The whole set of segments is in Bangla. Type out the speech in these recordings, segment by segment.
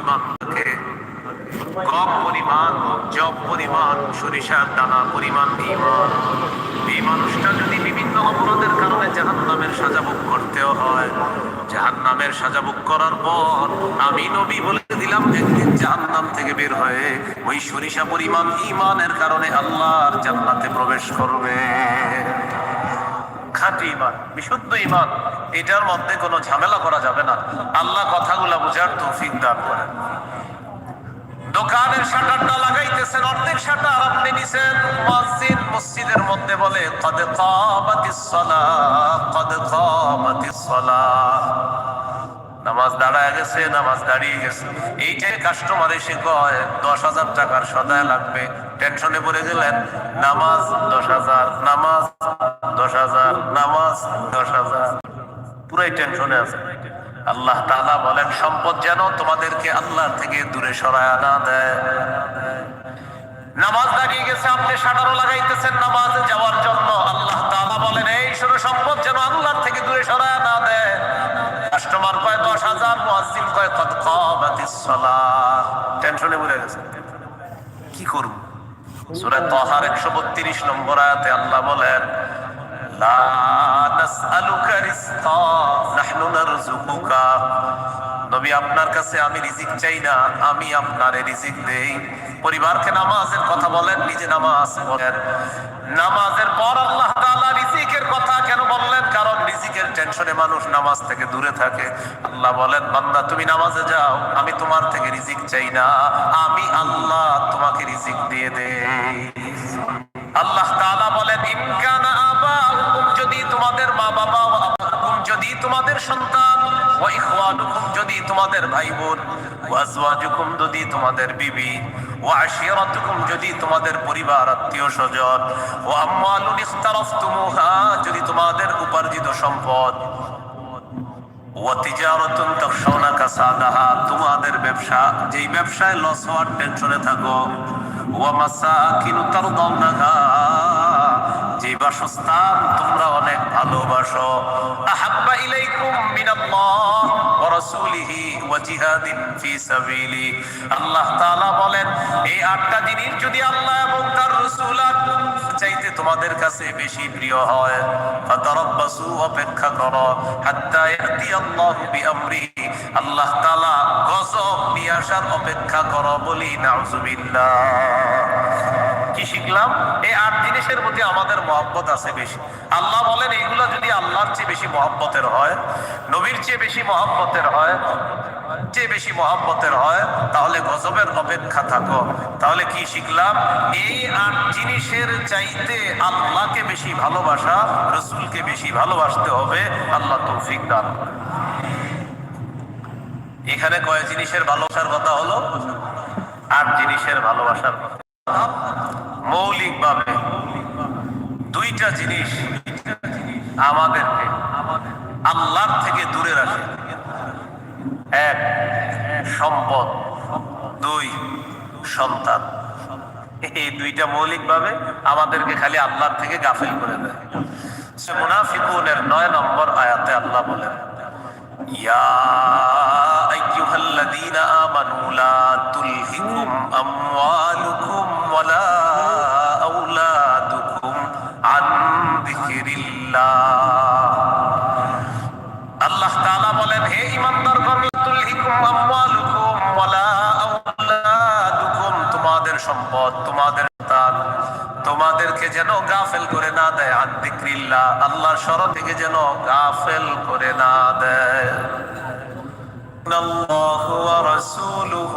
ইমানকে গম পরিমাণ জব পরিমাণ, সরিষার দানা পরিমাণ ইমান। এই মানুষটা যদি বিভিন্ন অপরাধের কারণে জাহান নামের সাজা ভোগ করতেও হয় জাহান নামের সাজা ভোগ করার পর আমি নবী বলে দিলাম, একদিন জাহান নাম থেকে বের হয়ে ওই সরিষা পরিমাণ ইমানের কারণে আল্লাহর জান্নাতে প্রবেশ করবে। খাঁটি ইমান, বিশুদ্ধ ইমান এটার মধ্যে কোনো ঝামেলা করা যাবে না। আল্লাহ কথাগুলা বুঝার তৌফিক দান করেন। দোকানের শাটারটা লাগাইতেছেন, অর্ধেক শাটার আপনি নিছেন। মসজিদ, মসজিদের মধ্যে বলে, কদ কামাতিস সালাহ কদ কামাতিস সালাহ নামাজ দাঁড়ায় গেছে, নামাজ দাঁড়িয়ে গেছে। এইটাই কাস্টমার এসে কয়, দশ হাজার টাকার সদায় লাগবে। টেনশনে পড়ে গেলেন, নামাজ দশ হাজার, নামাজ দশ হাজার, নামাজ দশ হাজার। পুরাই টেনশনে আছে। আল্লাহ তাআলা বলেন, সম্পদ যেন তোমাদেরকে আল্লাহ থেকে দূরে সরায় না দেয়। নামাজ দাঁড়িয়ে গেছে, আপনি সাঁটারও লাগাইতেছেন নামাজে যাওয়ার জন্য। আল্লাহ তাআলা বলেন, এই শুরু সম্পদ যেন আল্লাহ থেকে দূরে সরায় না দেয়। কাস্টমার কয়, দশ হাজার, মুয়াজ্জিন কয় কামাতিস টেনশনে পড়ে গেছে। কি করব? সূরা তাহার 132 নম্বর আয়াতে আল্লাহ বলেন লা নাসআলুকা রিজকা, নাহনু নারযুকুকা। নবী আপনার কাছে আমি রিজিক চাই না, আমি আপনারে রিজিক দেই। পরিবারকে নামাজের কথা বলেন, নিজে নামাজ পড়েন। নামাজের পর আল্লাহ তাআলা রিজিকের কথা কেন বললেন? কারণ রিজিকের টেনশনে মানুষ নামাজ থেকে দূরে থাকে। আল্লাহ বলেন, বান্দা, তুমি নামাজে যাও, আমি তোমার থেকে রিজিক চাই না, আমি আল্লাহ তোমাকে রিজিক দিয়ে দেই। আল্লাহ তাআলা বলেন ইনকানা আবাউকুম যদি তোমাদের মা বাবা যদি তোমাদের সন্তান ওয়াইখওয়ানুকুম যদি তোমাদের ভাই বোন ওয়া আজওয়াজুকুম যদি তোমাদের বিবি ওয়া আশিরাতুকুম যদি তোমাদের পরিবার আত্মীয় স্বজন ওয়া আমওয়ালুন ইখতারাফতুমুহা যদি তোমাদের উপার্জিত সম্পদ ওয়াতিজারাতুন তাখশাউনা কাসাদাহা তোমাদের ব্যবসা, যেই ব্যবসায় লস হওয়ার টেনশনে থাকো। ওয়া মাসাকিনু তারদাউনাহা যে বাসস্থান তোমরা অনেক ভালোবাসো। আহাব্বা ইলাইকুম মিনাল্লাহ ওয়া রাসূলিহি ওয়া জিহাদিন ফি সাবিলি। আল্লাহ তাআলা বলেন, এই আটটা জিনিস যদি আল্লাহ এবং তার রাসূল চাইতে তোমাদের কাছে বেশি প্রিয় হয়, ফাতারাব্বাসু, অপেক্ষা করো, হাত্তা ইয়াতি আল্লাহু বিআমরি। আল্লাহ তাআলা গজব নিয়ে আসার অপেক্ষা করো বলি, নাউজুবিল্লাহ। কি শিখলাম? এই আট জিনিসের প্রতি আমাদের মহব্বত আছে বেশি। আল্লাহ বলেন, এইগুলো যদি আল্লাহর চেয়ে বেশি মহব্বতের হয়, নবীর চেয়ে বেশি মহব্বতের হয়, চেয়ে বেশি মহব্বতের হয়, তাহলে গজবের অপেক্ষা থাকো। তাহলে কি শিখলাম? এই আট জিনিসের চাইতে আল্লাহকে বেশি ভালোবাসা, রসুলকে বেশি ভালোবাসতে হবে। আল্লাহ তৌফিক দান এখানে কয় জিনিসের ভালোবাসার কথা হলো? আট জিনিসের ভালোবাসার কথা। মৌলিকভাবে দুইটা জিনিস আমাদেরকে, আল্লাহর থেকে দূরে রাখে। এক, সম্পদ। দুই, সন্তান। এই দুইটা মৌলিকভাবে আমাদেরকে খালি আল্লাহর থেকে গাফিল করে দেয়। মুনাফিকুনের নয় নম্বর আয়াতে আল্লাহ বলেন, ইয়া আইয়ুহাল্লাযীনা আমানু লা তুলহিকুম আমওয়ালুকুম তোমাদের সন্তান তোমাদেরকে যেন গাফেল করে না দেয় আন যিকরিল্লাহ আল্লাহর স্মরণ থেকে যেন গাফেল করে না দেয় الله ورسوله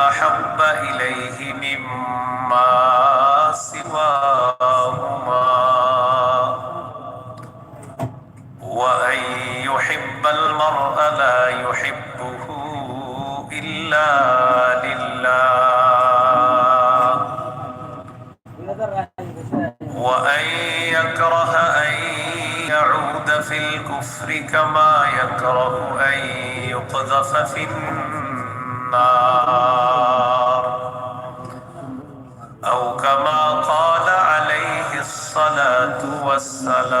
أحب إليه كما يكره أن يقذف في النار. أو كما قال عليه الصلاة والسلام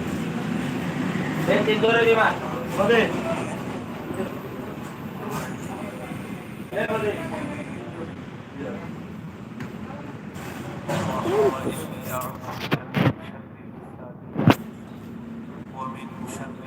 Senti dove di mano. Va bene. Eh, va bene. ومن شر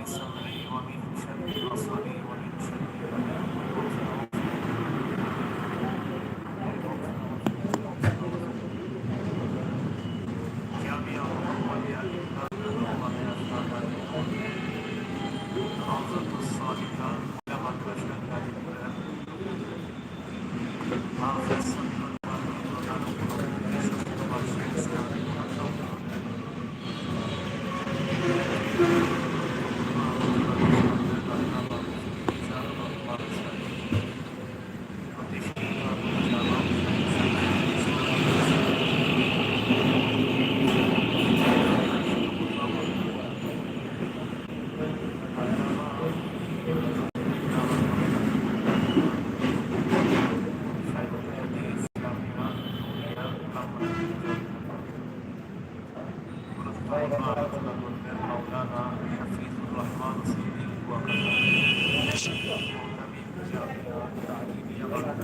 Thank you.